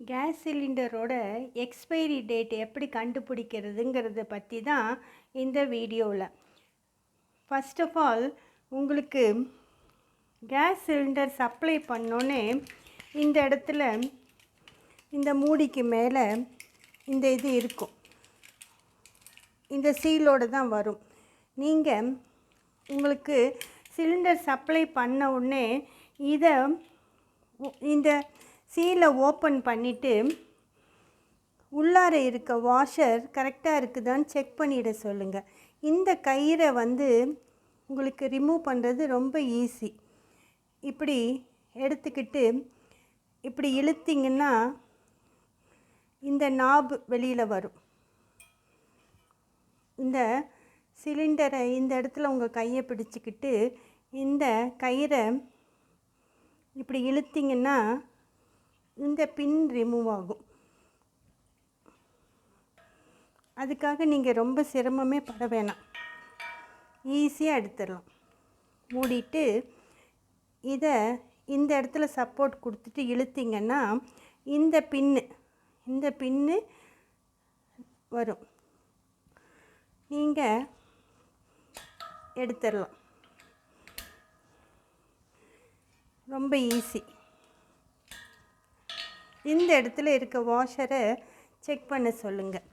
Case சிலிண்டரோட expiry date எப்படி கண்டுபிடிக்கிறதுங்கிறத பற்றி தான் இந்த வீடியோவில் ஃபஸ்ட் ஆஃப் ஆல் உங்களுக்கு கேஸ் சிலிண்டர் சப்ளை பண்ணோன்னே இந்த இடத்துல இந்த மூடிக்கு மேலே இந்த இது இருக்கும். இந்த சீலோடு தான் வரும். நீங்கள் உங்களுக்கு சிலிண்டர் சப்ளை பண்ண உடனே இதை இந்த சீலை ஓப்பன் பண்ணிவிட்டு உள்ளார இருக்க வாஷர் கரெக்டாக இருக்குதான்னு செக் பண்ணிட சொல்லுங்கள் இந்த கயிறை வந்து உங்களுக்கு ரிமூவ் பண்ணுறது ரொம்ப ஈஸி இப்படி எடுத்துக்கிட்டு இப்படி இழுத்திங்கன்னா இந்த நாப் வெளியில் வரும். இந்த சிலிண்டரை இந்த இடத்துல உங்கள் கையை பிடிச்சிக்கிட்டு இந்த கயிறை இப்படி இழுத்திங்கன்னா இந்த பின் ரிமூவ் ஆகும். அதுக்காக நீங்கள் ரொம்ப சிரமமே பட வேணாம். ஈஸியாக எடுத்துடலாம். மூடிட்டு இதை இந்த இடத்துல சப்போர்ட் கொடுத்துட்டு இழுத்தீங்கன்னா இந்த பின்னு இந்த பின்னு வரும். நீங்கள் எடுத்துடலாம். ரொம்ப ஈஸி இந்த இடத்துல இருக்க வாஷரை செக் பண்ண சொல்லுங்கள்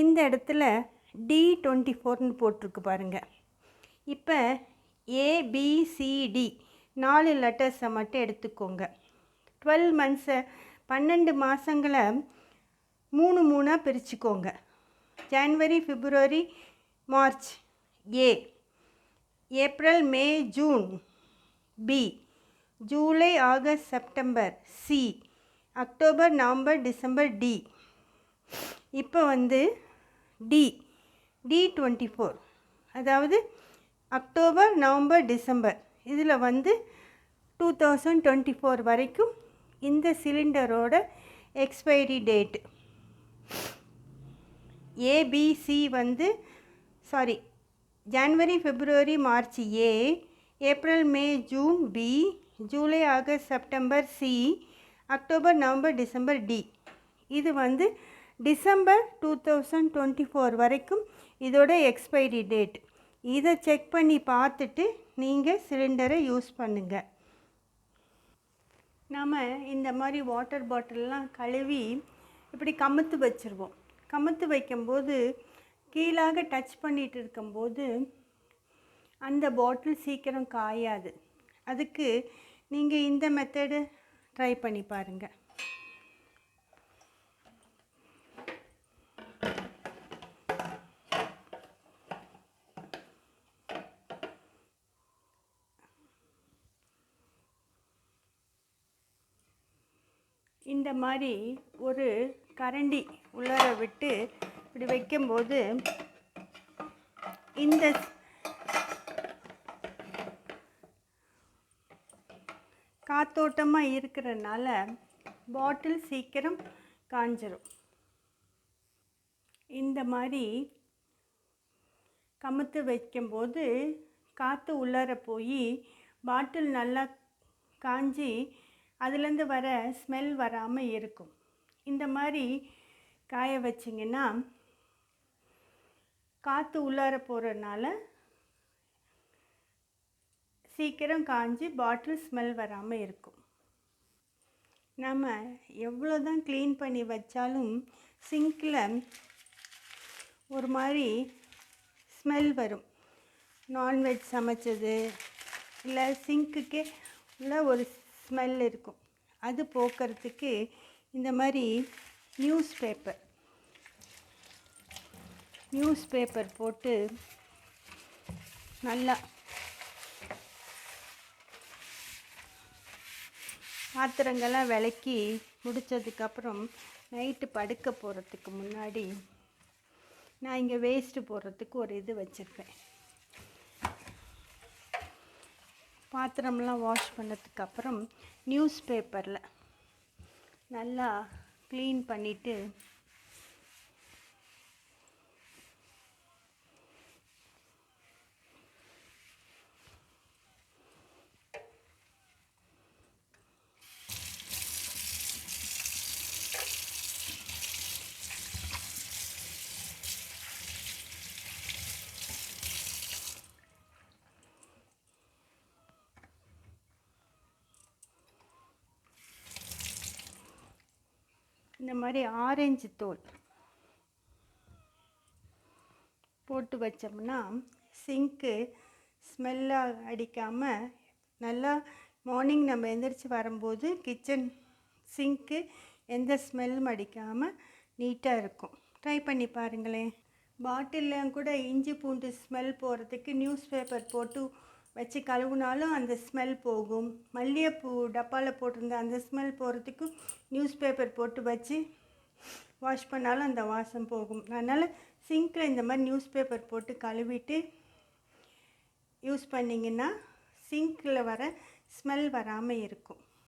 இந்த இடத்துல டி டுவெண்ட்டி ஃபோர்னு போட்டிருக்கு பாருங்கள் இப்போ ஏபிசிடி நாலு லெட்டர்ஸை மட்டும் எடுத்துக்கோங்க. டுவெல் மந்த்ஸை பன்னெண்டு மாதங்களை மூணு மூணாக பிரிச்சுக்கோங்க. ஜனவரி பிப்ரவரி March A April May June. B. July August September. C. October November December D. இப்போ வந்து டி. D twenty four. அதாவது அக்டோபர் நவம்பர் டிசம்பர். இதில் வந்து டூ தௌசண்ட் டுவெண்ட்டி ஃபோர் வரைக்கும் இந்த சிலிண்டரோட expiry date A B C வந்து சாரி ஜனவரி பிப்ரவரி March A April May June B July August September C October November December D. இது வந்து December two thousand twenty four வரைக்கும் இதோட எக்ஸ்பைரி டேட். இதை செக் பண்ணி பார்த்துட்டு நீங்கள் சிலிண்டரை யூஸ் பண்ணுங்கள் நாம் இந்த மாதிரி வாட்டர் பாட்டிலெலாம் கழுவி இப்படி கமுத்து வச்சுருவோம். கமுத்து வைக்கும்போது கீழாக டச் பண்ணிகிட்டு இருக்கும்போது அந்த பாட்டில் சீக்கிரம் காயாது. அதுக்கு நீங்கள் இந்த மெத்தடு ட்ரை பண்ணி பாருங்கள் இந்த மாதிரி ஒரு கரண்டி உள்ளார விட்டு இப்படி வைக்கும்போது இந்த காத்தோட்டமாக இருக்கிறனால பாட்டில் சீக்கிரம் காஞ்சிரும். இந்த மாதிரி கமுத்து வைக்கும்போது காற்று உள்ளார போய் பாட்டில் நல்லா காஞ்சி அதுலேருந்து வர ஸ்மெல் வராமல் இருக்கும். இந்த மாதிரி காய வச்சிங்கன்னா காற்று உள்ளார போகிறதுனால சீக்கிரம் காஞ்சி பாட்டில் ஸ்மெல் வராமல் இருக்கும். நம்ம எவ்வளோ தான் க்ளீன் பண்ணி வச்சாலும் சிங்கில் ஒரு மாதிரி ஸ்மெல் வரும். நான்வெஜ் சமைச்சது இல்லை சிங்க்குக்கே உள்ள ஒரு ஸ்மெல் இருக்கும். அது போக்குறதுக்கு இந்த மாதிரி நியூஸ் பேப்பர் நியூஸ் பேப்பர் போட்டு நல்லா பாத்திரங்கள்லாம் விளக்கி முடித்ததுக்கப்புறம் நைட்டு படுக்க போகிறதுக்கு முன்னாடி நான் இங்கே வேஸ்ட்டு போடுறதுக்கு ஒரு இது வச்சுருப்பேன் பாத்திரம்லாம் வாஷ் பண்ணதுக்கப்புறம் நியூஸ் பேப்பரில் நல்லா க்ளீன் பண்ணிவிட்டு இந்த மாதிரி ஆரஞ்சு தோல் போட்டு வச்சோம்னா சிங்க்கு ஸ்மெல்லாக அடிக்காமல் நல்லா மார்னிங் நம்ம எந்திரிச்சு வரும்போது கிச்சன் சிங்க்கு எந்த ஸ்மெல்லும் அடிக்காமல் நீட்டாக இருக்கும். ட்ரை பண்ணி பாருங்களேன். பாட்டிலில் கூட இஞ்சி பூண்டு ஸ்மெல் போகிறதுக்கு நியூஸ் பேப்பர் போட்டு வச்சு கழுவுனாலும் அந்த ஸ்மெல் போகும். மல்லிகைப்பூ டப்பாவில் போட்டிருந்த அந்த ஸ்மெல் போகிறதுக்கும் நியூஸ் பேப்பர் போட்டு வச்சு வாஷ் பண்ணாலும் அந்த வாசம் போகும். அதனால் சிங்கில் இந்த மாதிரி நியூஸ் பேப்பர் போட்டு கழுவிட்டு யூஸ் பண்ணிங்கன்னா சிங்கில் வர ஸ்மெல் வராமல் இருக்கும்.